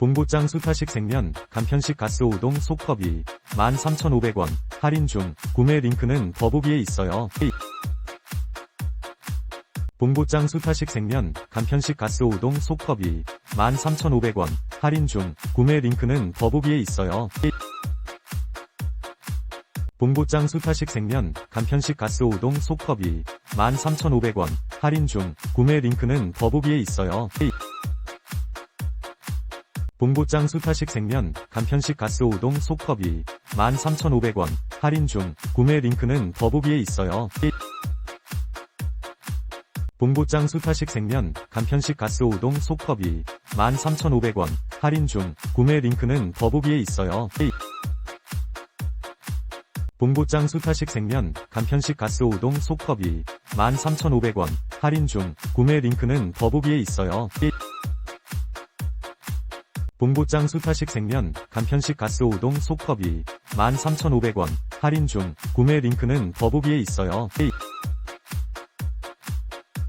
봉고짱 수타식 생면, 간편식 가스오동 속컵이 13,500원, 할인 중, 구매 링크는 더보기에 있어요. 봉고짱 수타식 생면, 간편식 가스오동 속컵이 13,500원, 할인 중, 구매 링크는 더보기에 있어요. 봉고짱 수타식 생면, 간편식 가스오동 속컵이 13,500원, 할인 중, 구매 링크는 더보기에 있어요. 봉고짱 수타식 생면, 간편식 가스오동 속컵이 13,500원, 할인 중, 구매 링크는 더보기에 있어요. 봉고짱 수타식 생면, 간편식 가스오동 속컵이 13,500원, 할인 중, 구매 링크는 더보기에 있어요. 봉고짱 수타식 생면, 간편식 가스오동 속컵이 13,500원, 할인 중, 구매 링크는 더보기에 있어요. 봉고짱 수타식 생면, 간편식 가스오동 속컵이 13,500원, 할인 중, 구매 링크는 더보기에 있어요.